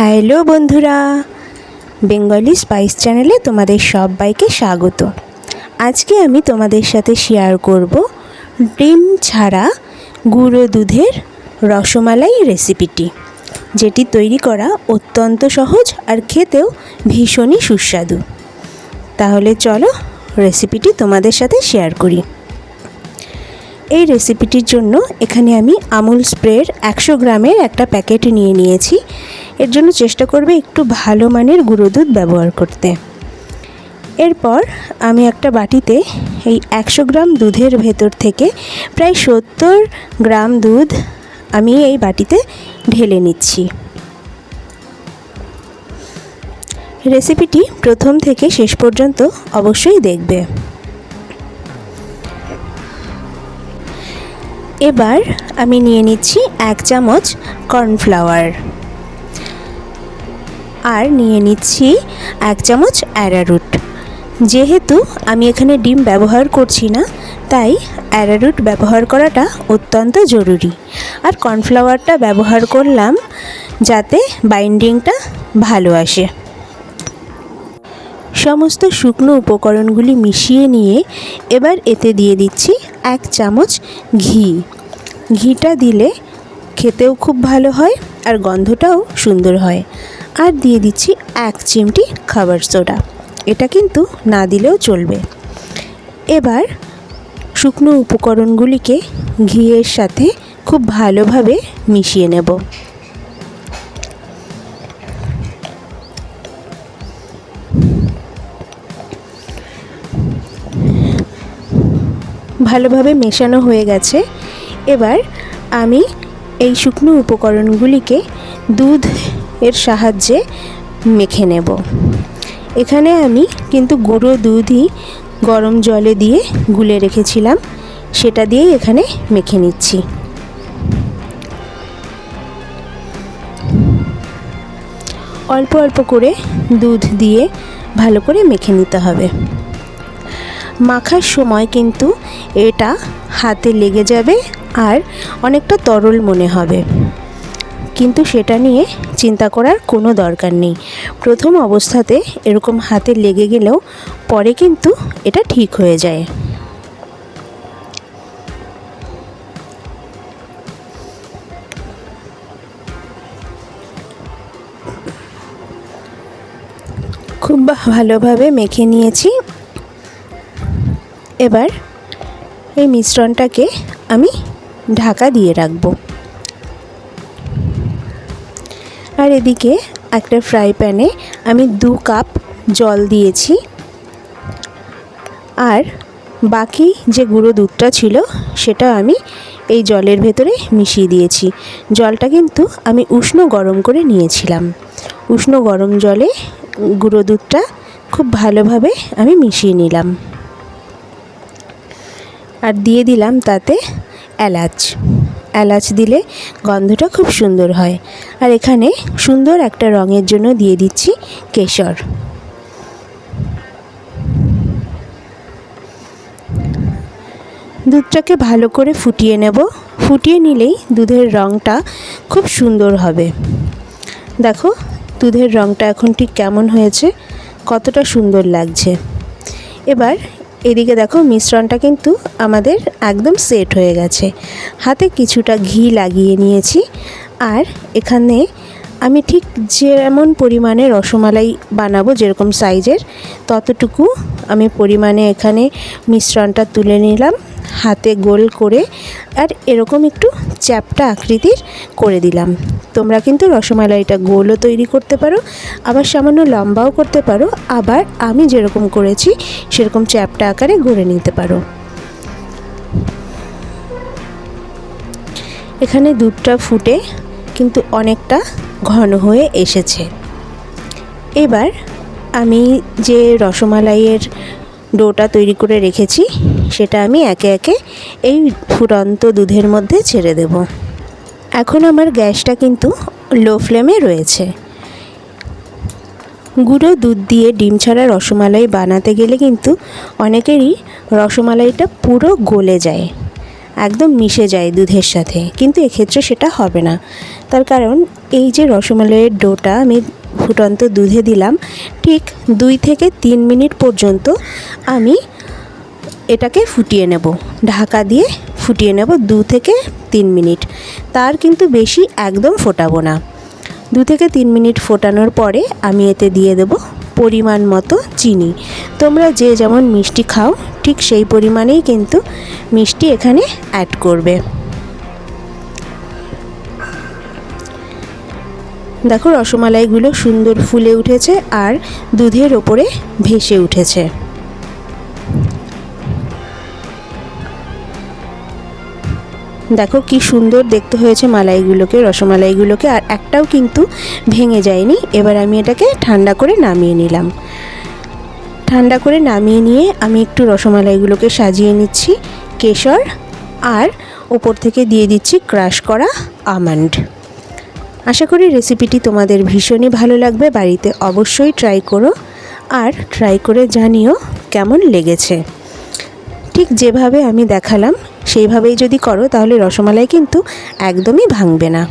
Hello বন্ধুরা, Bengali spice চ্যানেলে তোমাদের সবাইকে স্বাগত। আজকে আমি তোমাদের সাথে শেয়ার করব ডিম ছাড়া গুঁড়ো দুধের রসমালাই রেসিপিটি যেটি তৈরি করা অত্যন্ত সহজ আর খেতেও ভীষণই সুস্বাদু। তাহলে চলো রেসিপিটি তোমাদের সাথে শেয়ার করি। এই রেসিপিটির জন্য এখানে আমি আমুল স্প্রের একশো গ্রামের একটা প্যাকেট নিয়ে নিয়েছি। এর জন্য চেষ্টা করবে একটু ভালো মানের গুঁড়ো দুধ ব্যবহার করতে। এরপর আমি একটা বাটিতে এই একশো গ্রাম দুধের ভেতর থেকে প্রায় সত্তর গ্রাম দুধ আমি এই বাটিতে ঢেলে নিচ্ছি। রেসিপিটি প্রথম থেকে শেষ পর্যন্ত অবশ্যই দেখবে। এবার আমি নিয়ে নিচ্ছি এক চামচ কর্নফ্লাওয়ার। আর নিয়ে নিচ্ছি এক চামচ অ্যারারুট। যেহেতু আমি এখানে ডিম ব্যবহার করছি না, তাই অ্যারারুট ব্যবহার করাটা অত্যন্ত জরুরি। আর কর্নফ্লাওয়ারটা ব্যবহার করলাম যাতে বাইন্ডিংটা ভালো আসে। সমস্ত শুকনো উপকরণগুলি মিশিয়ে নিয়ে এবার এতে দিয়ে দিচ্ছি এক চামচ ঘি। ঘিটা দিলে খেতেও খুব ভালো হয় আর গন্ধটাও সুন্দর হয়। আর দিয়ে দিচ্ছি এক চিমটি খাবার সোডা। এটা কিন্তু না দিলেও চলবে। এবার শুকনো উপকরণগুলিকে ঘিয়ের সাথে খুব ভালোভাবে মিশিয়ে নেব। ভালোভাবে মেশানো হয়ে গেছে। এবার আমি এই শুকনো উপকরণগুলিকে দুধ এর সাহায্যে মেখে নেব। এখানে আমি কিন্তু গুঁড়ো দুধই গরম জলে দিয়ে গুলে রেখেছিলাম। সেটা দিয়েই এখানে মেখে নিচ্ছি। অল্প অল্প করে দুধ দিয়ে ভালো করে মেখে নিতে হবে। মাখার সময় কিন্তু এটা হাতে লেগে যাবে আর অনেকটা তরল মনে হবে। কিন্তু সেটা নিয়ে চিন্তা করার কোনো দরকার নেই। প্রথম অবস্থাতে এরকম হাতে লেগে গেলেও পরে কিন্তু এটা ঠিক হয়ে যায়। খুব ভালোভাবে মেখে নিয়েছি। এবার এই মিশ্রণটাকে আমি ঢাকা দিয়ে রাখব। আর এদিকে একটা ফ্রাই প্যানে আমি দু কাপ জল দিয়েছি। আর বাকি যে গুঁড়ো দুধটা ছিল, সেটা আমি এই জলের ভেতরে মিশিয়ে দিয়েছি। জলটা কিন্তু আমি উষ্ণ গরম করে নিয়েছিলাম। উষ্ণ গরম জলে গুঁড়ো দুধটা খুব ভালোভাবে আমি মিশিয়ে নিলাম। আর দিয়ে দিলাম তাতে এলাচ। এলাচ দিলে গন্ধটা খুব সুন্দর হয়। আর এখানে সুন্দর একটা রঙের জন্য দিয়ে দিচ্ছি কেশর। দুধটাকে ভালো করে ফুটিয়ে নেব। ফুটিয়ে নিলেই দুধের রঙটা খুব সুন্দর হবে। দেখো, দুধের রঙটা এখন ঠিক কেমন হয়েছে, কতটা সুন্দর লাগছে। এবার এদিকে দেখো মিশ্রণটা কিন্তু আমাদের একদম সেট হয়ে গেছে। হাতে কিছুটা ঘি লাগিয়ে নিয়েছি। আর এখানে আমি ঠিক যেমন পরিমাণে রসমালাই বানাবো যেরকম সাইজের ততটুকু আমি পরিমাণে এখানে মিশ্রণটা তুলে নিলাম। হাতে গোল করে আর এরকম একটু চ্যাপটা আকৃতির করে দিলাম। তোমরা কিন্তু রসমালাইটা গোলও তৈরি করতে পারো, আবার সামান্য লম্বাও করতে পারো, আবার আমি যেরকম করেছি সেরকম চ্যাপটা আকারে গড়ে নিতে পারো। এখানে দুধটা ফুটে কিন্তু অনেকটা ঘন হয়ে এসেছে। এবার আমি যে রসমালাইয়ের ডোটা তৈরি করে রেখেছি সেটা আমি একে একে এই ফুটন্ত দুধের মধ্যে ছেড়ে দেব। এখন আমার গ্যাসটা কিন্তু লো ফ্লেমে রয়েছে। গুঁড়ো দুধ দিয়ে ডিম ছাড়া রসমালাই বানাতে গেলে কিন্তু অনেকেরই রসমালাইটা পুরো গলে যায়, একদম মিশে যায় দুধের সাথে, কিন্তু এক্ষেত্রে সেটা হবে না। তার কারণ এই যে রসমালাইয়ের ডোটা আমি ফুটন্ত দুধে দিলাম, ঠিক দুই থেকে তিন মিনিট পর্যন্ত আমি এটাকে ফুটিয়ে নেব। ঢাকা দিয়ে ফুটিয়ে নেব দু থেকে তিন মিনিট। তার কিন্তু বেশি একদম ফোটাবো না। দু থেকে তিন মিনিট ফোটানোর পরে আমি এতে দিয়ে দেব পরিমাণ মতো চিনি। তোমরা যে যেমন মিষ্টি খাও, ঠিক সেই পরিমাণেই কিন্তু মিষ্টি এখানে অ্যাড করবে। দেখো রসমালাইগুলো সুন্দর ফুলে উঠেছে আর দুধের ওপরে ভেসে উঠেছে। দেখো কি সুন্দর দেখতে হয়েছে মালাইগুলোকে, রসমালাইগুলোকে, আর একটাও কিন্তু ভেঙে যায়নি। এবার আমি এটাকে ঠান্ডা করে নামিয়ে নিলাম। ঠান্ডা করে নামিয়ে নিয়ে আমি একটু রসমালাইগুলোকে সাজিয়ে নিচ্ছি, কেশর, আর ওপর থেকে দিয়ে দিচ্ছি ক্রাশ করা আমন্ড। আশা করি রেসিপিটি তোমাদের ভীষণই ভালো লাগবে, বাড়িতে অবশ্যই ট্রাই করো, আর ট্রাই করে জানিও কেমন লেগেছে। ঠিক যেভাবে আমি দেখালাম সেইভাবেই যদি করো তাহলে রসমালাই কিন্তু একদমই ভাঙবে না।